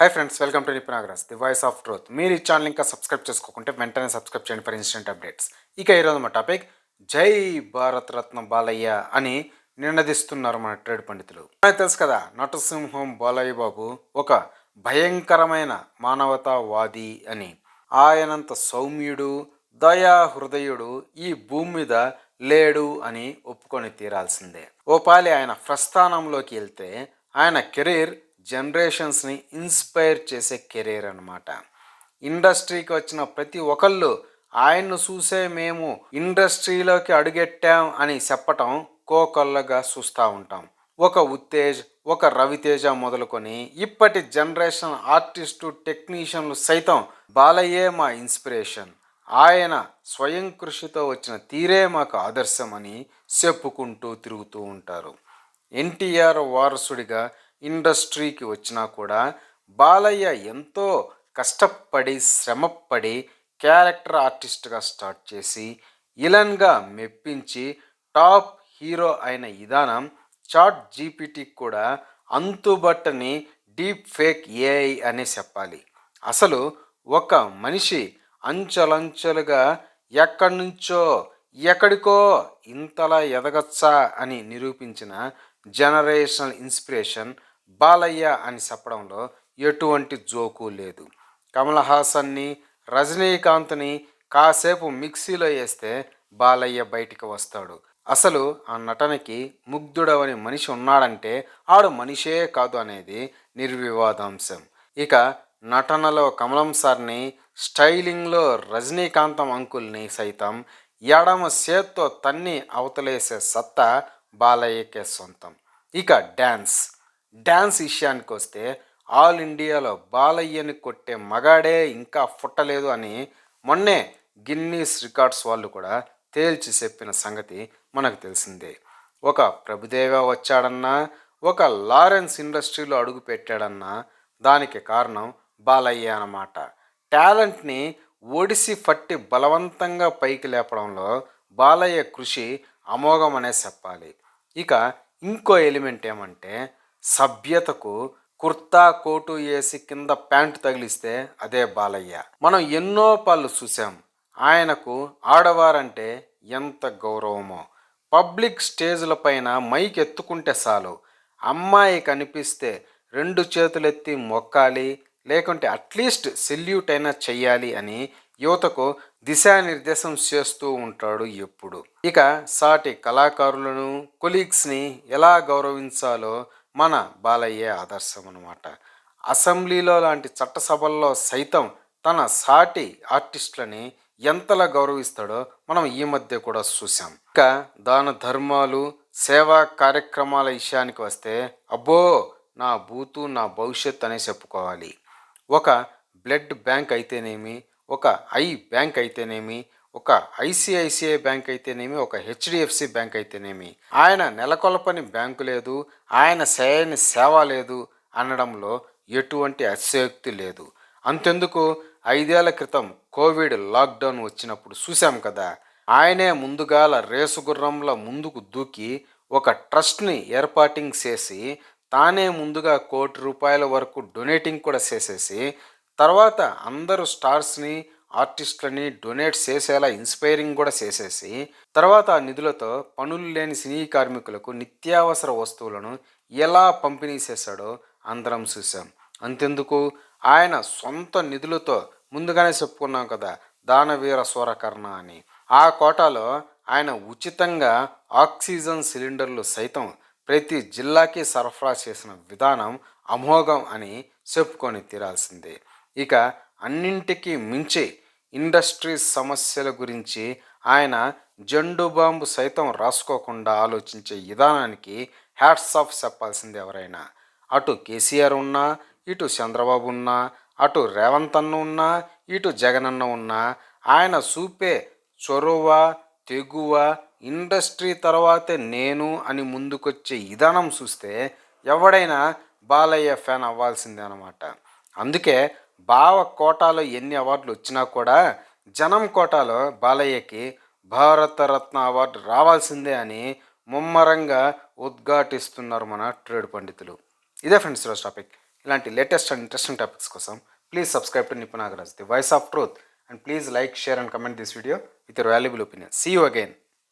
Hi friends welcome to Nipunagaraj the voice of truth మీరు ఈ channel ఇంకా subscribe చేసుకోకుంటే వెంటనే సబ్స్క్రైబ్ చేయండి ఫర్ ఇన్స్టెంట్ అప్డేట్స్ ఇక ఈరోజు మా టాపిక్ జై భారత రత్న బాలయ్య అని నినదిస్తున్నారు మన ట్రేడ్ పండితులు. మనకు తెలుసు కదా నటసింహం బాలయ్య బాబు ఒక భయంకరమైన మానవతావాది అని. ఆయనంత సౌమ్యుడు దయా హృదయుడు ఈ భూమి మీద లేడు అని ఒప్పుకొని తీరాల్సిందే. ఓ పాలి ఆయన ప్రస్థానంలోకి వెళ్తే ఆయన కెరీర్ జనరేషన్స్ని ఇన్స్పైర్ చేసే కెరీర్ అనమాట ఇండస్ట్రీకి వచ్చిన ప్రతి ఒక్కళ్ళు ఆయన్ను చూసే మేము ఇండస్ట్రీలోకి అడుగెట్టాం అని చెప్పటం కోకొల్లగా చూస్తూ ఉంటాం. ఒక ఉత్తేజ్ ఒక రవితేజ మొదలుకొని ఇప్పటి జనరేషన్ ఆర్టిస్టు టెక్నీషియన్లు సైతం బాలయ్యే మా ఇన్స్పిరేషన్. ఆయన స్వయం కృషితో వచ్చిన తీరే మాకు ఆదర్శమని చెప్పుకుంటూ తిరుగుతూ ఉంటారు. ఎన్టీఆర్ వారసుడిగా ఇండస్ట్రీకి వచ్చినా కూడా బాలయ్య ఎంతో కష్టపడి శ్రమపడి క్యారెక్టర్ ఆర్టిస్ట్గా స్టార్ట్ చేసి ఇలన్గా మెప్పించి టాప్ హీరో అయిన విధానం చాట్ జీపీటీకి కూడా అంతుబట్టని డీప్ ఫేక్ ఏఐ అనే చెప్పాలి. అసలు ఒక మనిషి అంచెలంచెలుగా ఎక్కడి నుంచో ఎక్కడికో ఇంతలా ఎదగచ్చా అని నిరూపించిన జనరేషనల్ ఇన్స్పిరేషన్ బాలయ్య అని చెప్పడంలో ఎటువంటి జోకు లేదు. కమల్ హాసన్ని రజనీకాంత్ని కాసేపు మిక్సీలో వేస్తే బాలయ్య బయటికి వస్తాడు. అసలు ఆ నటనకి ముగ్ధుడవని మనిషి ఉన్నాడంటే ఆడు మనిషే కాదు అనేది నిర్వివాదాంశం. ఇక నటనలో కమలం సార్ని స్టైలింగ్లో రజనీకాంతం అంకుల్ని సైతం ఎడమ చేత్తో తన్ని అవతలేసే సత్తా బాలయ్యకే సొంతం. ఇక డ్యాన్స్ డ్యాన్స్ విషయానికి వస్తే ఆల్ ఇండియాలో బాలయ్యని కొట్టే మగాడే ఇంకా పుట్టలేదు అని మొన్నే గిన్నీస్ రికార్డ్స్ వాళ్ళు కూడా తేల్చి చెప్పిన సంగతి మనకు తెలిసిందే. ఒక ప్రభుదేవ వచ్చాడన్నా ఒక లారెన్స్ ఇండస్ట్రీలో అడుగు పెట్టాడన్నా దానికి కారణం బాలయ్య అన్నమాట. టాలెంట్ని ఒడిసి పట్టి బలవంతంగా పైకి లేపడంలో బాలయ్య కృషి అమోఘం అనే చెప్పాలి. ఇక ఇంకో ఎలిమెంట్ ఏమంటే సభ్యతకు కుర్తా కోటు వేసి కింద ప్యాంటు తగిలిస్తే అదే బాలయ్య. మనం ఎన్నో పళ్ళు చూసాం ఆయనకు ఆడవారంటే ఎంత గౌరవమో. పబ్లిక్ స్టేజ్ల పైన మైక్ ఎత్తుకుంటే చాలు. అమ్మాయి కనిపిస్తే రెండు చేతులెత్తి మొక్కాలి లేకుంటే అట్లీస్ట్ సెల్యూట్ అయినా చెయ్యాలి అని యువతకు దిశానిర్దేశం చేస్తూ ఉంటాడు ఎప్పుడు. ఇక సాటి కళాకారులను కొలీగ్స్ని ఎలా గౌరవించాలో మన బాలయ్యే ఆదర్శం అనమాట అసెంబ్లీలో లాంటి చట్టసభల్లో సైతం తన సాటి ఆర్టిస్టులని ఎంతలా గౌరవిస్తాడో మనం ఈ మధ్య కూడా చూసాం ఇంకా దాన ధర్మాలు సేవా కార్యక్రమాల విషయానికి వస్తే అబ్బో నా బూతు నా భవిష్యత్ అనే చెప్పుకోవాలి. ఒక బ్లడ్ బ్యాంక్ అయితేనేమి ఒక ఐ బ్యాంక్ అయితేనేమి ఒక ఐసిఐసిఐ బ్యాంక్ అయితేనేమి ఒక హెచ్డిఎఫ్సి బ్యాంక్ అయితేనేమి ఆయన నెలకొల్పని బ్యాంకు లేదు ఆయన చేయని సేవ లేదు అనడంలో ఎటువంటి అతిశయోక్తి లేదు. అంతెందుకు? ఐదేళ్ళ క్రితం కోవిడ్ లాక్డౌన్ వచ్చినప్పుడు చూశాం కదా ఆయనే ముందుగాల రేసు గుర్రంలో ముందుకు దూకి ఒక ట్రస్ట్ని ఏర్పాటింగ్ చేసి తానే ముందుగా కోటి రూపాయల వరకు డొనేటింగ్ కూడా చేసేసి తర్వాత అందరూ స్టార్స్ని ఆర్టిస్టులని డొనేట్ చేసేలా ఇన్స్పైరింగ్ కూడా చేసేసి తర్వాత ఆ నిధులతో పనులు లేని సినీ కార్మికులకు నిత్యావసర వస్తువులను ఎలా పంపిణీ చేశాడో అందరం చూసాం అంతెందుకు? ఆయన సొంత నిధులతో ముందుగానే చెప్పుకున్నాం కదా దానవీర స్వరకర్ణ అని. ఆ కోటాలో ఆయన ఉచితంగా ఆక్సిజన్ సిలిండర్లు సైతం ప్రతి జిల్లాకి సరఫరా చేసిన విధానం అమోఘం అని చెప్పుకొని తీరాల్సిందే. ఇక అన్నింటికీ మించి ఇండస్ట్రీస్ సమస్యల గురించి ఆయన జండు బాంబు సైతం రాసుకోకుండా ఆలోచించే విధానానికి హ్యాట్స్ ఆఫ్ చెప్పాల్సింది ఎవరైనా. అటు కేసీఆర్ ఉన్నా ఇటు చంద్రబాబు ఉన్నా అటు రేవంత్ అన్న ఉన్నా ఇటు జగనన్న ఉన్నా ఆయన చూపే చొరవ తెగువ ఇండస్ట్రీ తర్వాతే నేను అని ముందుకొచ్చే విధానం చూస్తే ఎవడైనా బాలయ్య ఫ్యాన్ అవ్వాల్సిందే అనమాట అందుకే బావ కోటాలో ఎన్ని అవార్డులు వచ్చినా కూడా జనం కోటాలో బాలయ్యకి భారతరత్న అవార్డు రావాల్సిందే అని ముమ్మరంగా ఉద్ఘాటిస్తున్నారు మన ట్రేడ్ పండితులు. ఇదే ఫ్రెండ్స్ ఈరోజు టాపిక్ ఇలాంటి లేటెస్ట్ అండ్ ఇంట్రెస్టింగ్ టాపిక్స్ కోసం please subscribe to Nipunagaraj the voice of truth and please like share and comment this video with your valuable opinion see you again